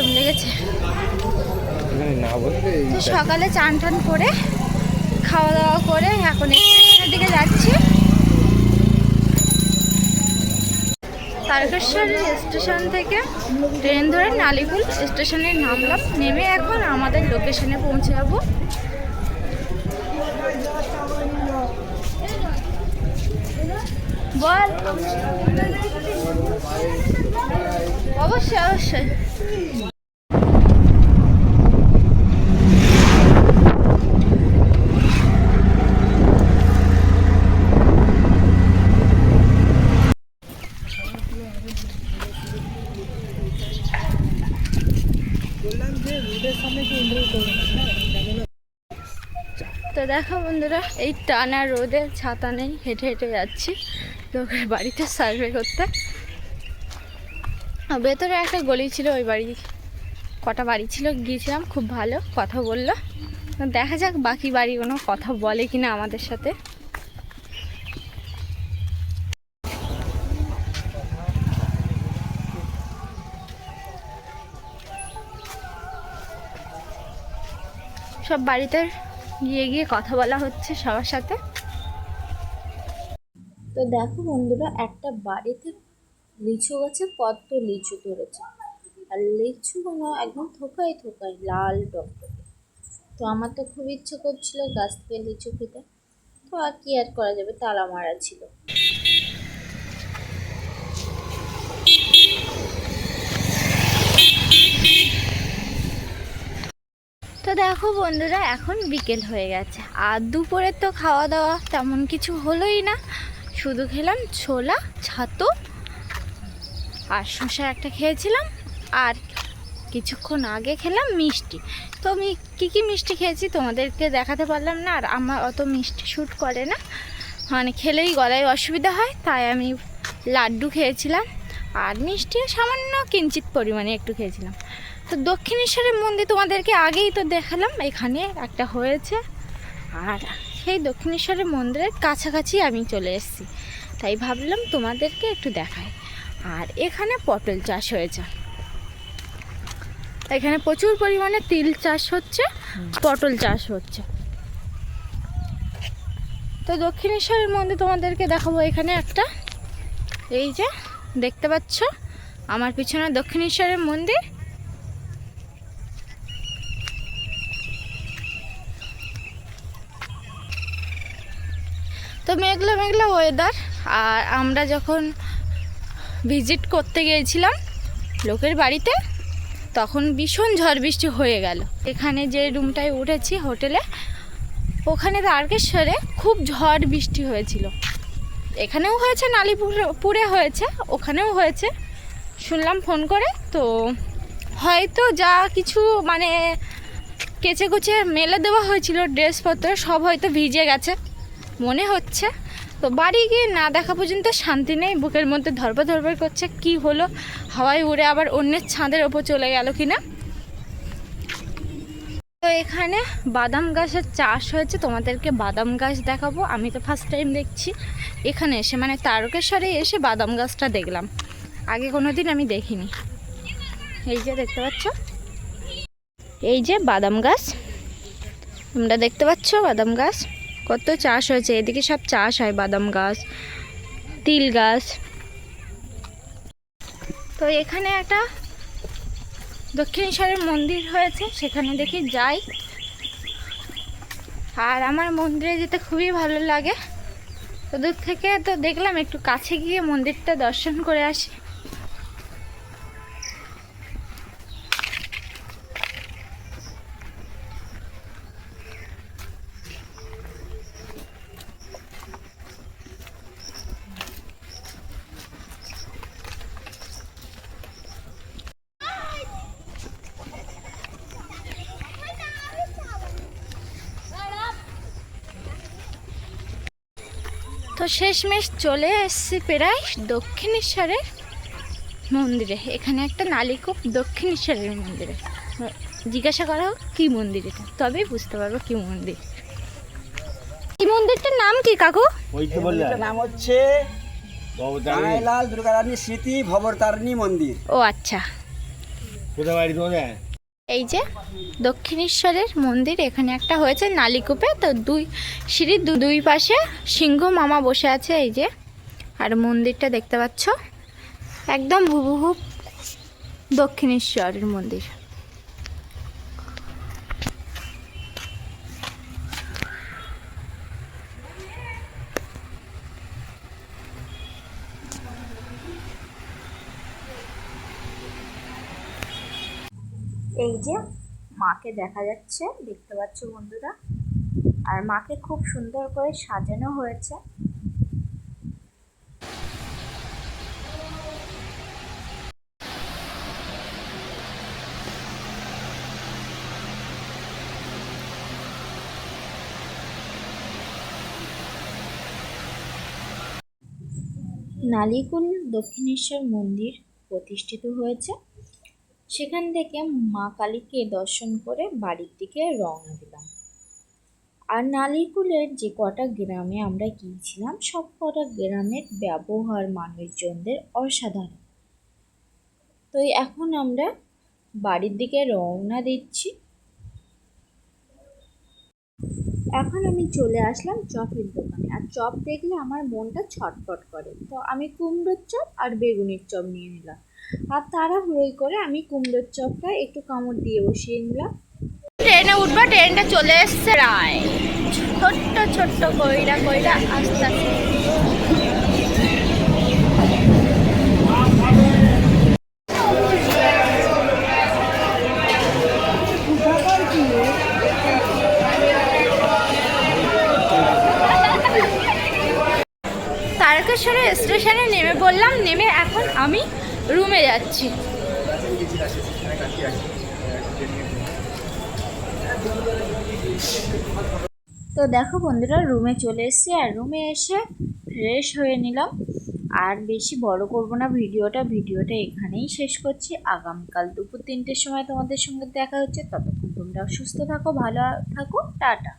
গরম লেগেছে। সকালে চান টান করে খাওয়া দাওয়া করে এখন স্টেশনের দিকে যাচ্ছি। তারকেশ্বর স্টেশন থেকে ট্রেন ধরে নালিপুল স্টেশনে নামলাম। নেমে এখন আমাদের লোকেশনে পৌঁছে যাব বল অবশ্যই অবশ্যই। তো দেখো বন্ধুরা, এই টানা রোদে ছাতা নেই, হেঁটে হেঁটে যাচ্ছি লোকের বাড়িতে সার্ভে করতে। ভেতরে একটা গলি ছিল, ওই বাড়ি, কটা বাড়ি ছিল, গিয়েছিলাম, খুব ভালো, কথা বলল। দেখা যাক বাকি বাড়ি কোনো কথা বলে কিনা আমাদের সাথে। সব বাড়িতে গিয়ে গিয়ে কথা বলা হচ্ছে সবার সাথে। তো দেখো বন্ধুরা, একটা বাড়িতে লিচু গাছে কত লিচু ধরেছে। আর লিচু লিচুগুলো একদম থোকায় থোকায় লাল টকটকে তো আমার তো খুব ইচ্ছে করছিল গাছ থেকে লিচু খেতে। তো আর কি আর করা যাবে? তালা মারা ছিল তো দেখো বন্ধুরা, এখন বিকেল হয়ে গেছে। আর দুপুরের তো খাওয়া দাওয়া তেমন কিছু হলোই না। শুধু খেলাম ছোলা, ছাতু আর শসা একটা খেয়েছিলাম। আর কিছুক্ষণ আগে খেলাম মিষ্টি। তো আমি কী কী মিষ্টি খেয়েছি তোমাদেরকে দেখাতে পারলাম না, আর আমার অত মিষ্টি শ্যুট করে না। মানে খেলেই গলায় অসুবিধা হয়, তাই আমি লাড্ডু খেয়েছিলাম। আর মিষ্টিও সামান্য কিঞ্চিত পরিমাণে একটু খেয়েছিলাম। তো দক্ষিণেশ্বরের মন্দির তোমাদেরকে আগেই তো দেখালাম, এখানে একটা হয়েছে। আর সেই দক্ষিণেশ্বরের মন্দিরের কাছাকাছি আমি চলে এসেছি, তাই ভাবলাম তোমাদেরকে একটু দেখাই। আর এখানে পটল চাষ হয়েছে। এখানে প্রচুর পরিমাণে তিল চাষ হচ্ছে, পটল চাষ হচ্ছে। তো দক্ষিণেশ্বরের মন্দির তোমাদেরকে দেখাবো এখানে একটা। এই যে, দেখতে পাচ্ছ, আমার পিছনে দক্ষিণেশ্বরের মন্দির। তো মেঘলা মেঘলা ওয়েদার আর আমরা যখন ভিজিট করতে গিয়েছিলাম লোকের বাড়িতে, তখন ভীষণ ঝড় বৃষ্টি হয়ে গেল। এখানে যে রুমটায় উঠেছি হোটেলে ওখানে তারকেশ্বরে খুব ঝড় বৃষ্টি হয়েছিল। এখানেও হয়েছে, নালিপুরে পুরে হয়েছে, ওখানেও হয়েছে। শুনলাম ফোন করে, তো হয়তো যা কিছু মানে কেচে কুচে মেলে দেওয়া হয়েছিল, ড্রেসপত্র সব হয়তো ভিজে গেছে। মনে হচ্ছে। তো বাড়ি গিয়ে না দেখা পর্যন্ত শান্তি নেই, বুকের মধ্যে ধরপর ধরপর করছে, কি হলো? হাওয়ায় উড়ে আবার অন্যের ছাদের ওপর চলে গেল কিনা? তো এখানে বাদাম গাছের চাষ হয়েছে, তোমাদেরকে বাদাম গাছ দেখাবো। আমি তো ফার্স্ট টাইম দেখছি। এখানে এসে মানে তারকেশ্বরে এসে বাদাম গাছটা দেখলাম। আগে কোনো দিন আমি দেখিনি। এই যে দেখতে পাচ্ছ? এই যে বাদাম গাছ। তোমরা দেখতে পাচ্ছ বাদাম গাছ? কত চাষ হয়েছে? এদিকে সব চাষ হয়, বাদাম গাছ, তিল গাছ। তো এখানে একটা দক্ষিণেশ্বরের মন্দির হয়েছে, সেখানে দেখি যাই। আর আমার মন্দিরে যেতে খুবই ভালো লাগে। তো দূর থেকে তো দেখলাম, একটু কাছে গিয়ে মন্দিরটা দর্শন করে আসি। তো শেষমেশ চলে এসেছি প্রায় দক্ষিণেশ্বরের মন্দিরে। এখানে একটা নালিকুপ দক্ষিণেশ্বরের মন্দিরে। জিজ্ঞাসা করা হোক কী মন্দির এটা? তবেই বুঝতে পারব কী মন্দির। এই মন্দিরটার নাম কি কাকু? নাম হচ্ছে বাবু দাঁড়িয়ে কানাইলাল দুর্গা স্মৃতি ভবরতারিণী মন্দির। ও আচ্ছা। কোথায় বাড়ি তোমাদের? এই যে দক্ষিণেশ্বরের মন্দির, এখানে একটা হয়েছে নালিকূপে। তো দুই সিঁড়ির দুই পাশে সিংহ মামা বসে আছে এই যে। আর মন্দিরটা দেখতে পাচ্ছ? একদম হুবহু দক্ষিণেশ্বরের মন্দির। এই যে মাকে দেখা যাচ্ছে, দেখতে পাচ্ছ বন্ধুরা? আর মাকে খুব সুন্দর করে সাজানো হয়েছে। নালিকুল দক্ষিণেশ্বর মন্দির প্রতিষ্ঠিত হয়েছে। সেখান থেকে মা কালীকে দর্শন করে বাড়ির দিকে রওনা দিলাম। আর নালিকুলের যে কটা গ্রামে আমরা গিয়েছিলাম, সব কটা গ্রামের ব্যবহার মানুষজনদের অসাধারণ। তো এখন আমরা বাড়ির দিকে রওনা দিচ্ছি। এখন আমি চলে আসলাম চপের দোকানে। আর চপ দেখলে আমার মনটা ছটফট করে। তো আমি কুমড়োর চপ আর বেগুনের চপ নিয়ে নিলাম। আর তারা তাড়াহুড়োই করে আমি কুমড়োর চপটা একটু কামড় দিয়ে বসিয়ে নিলাম। ট্রেনে উঠবা, ট্রেনটা চলে এসছে রায়। ছোট্ট ছোট্ট কইরা কইরা আস্তে আস্তে। তারকেশ্বরের স্টেশনে নেমে বললাম, নেমে এখন আমি রুমে যাচ্ছি। তো দেখো বন্ধুরা, রুমে চলে এসেছি আর রুমে এসে ফ্রেশ হয়ে নিলাম। আর বেশি বড় করব না, ভিডিওটা ভিডিওটা এখানেই শেষ করছি। আগামীকাল দুপুর তিনটের সময় তোমাদের সঙ্গে দেখা হচ্ছে। ততক্ষণ তোমরা সুস্থ থাকো, ভালো থাকো, টাটা।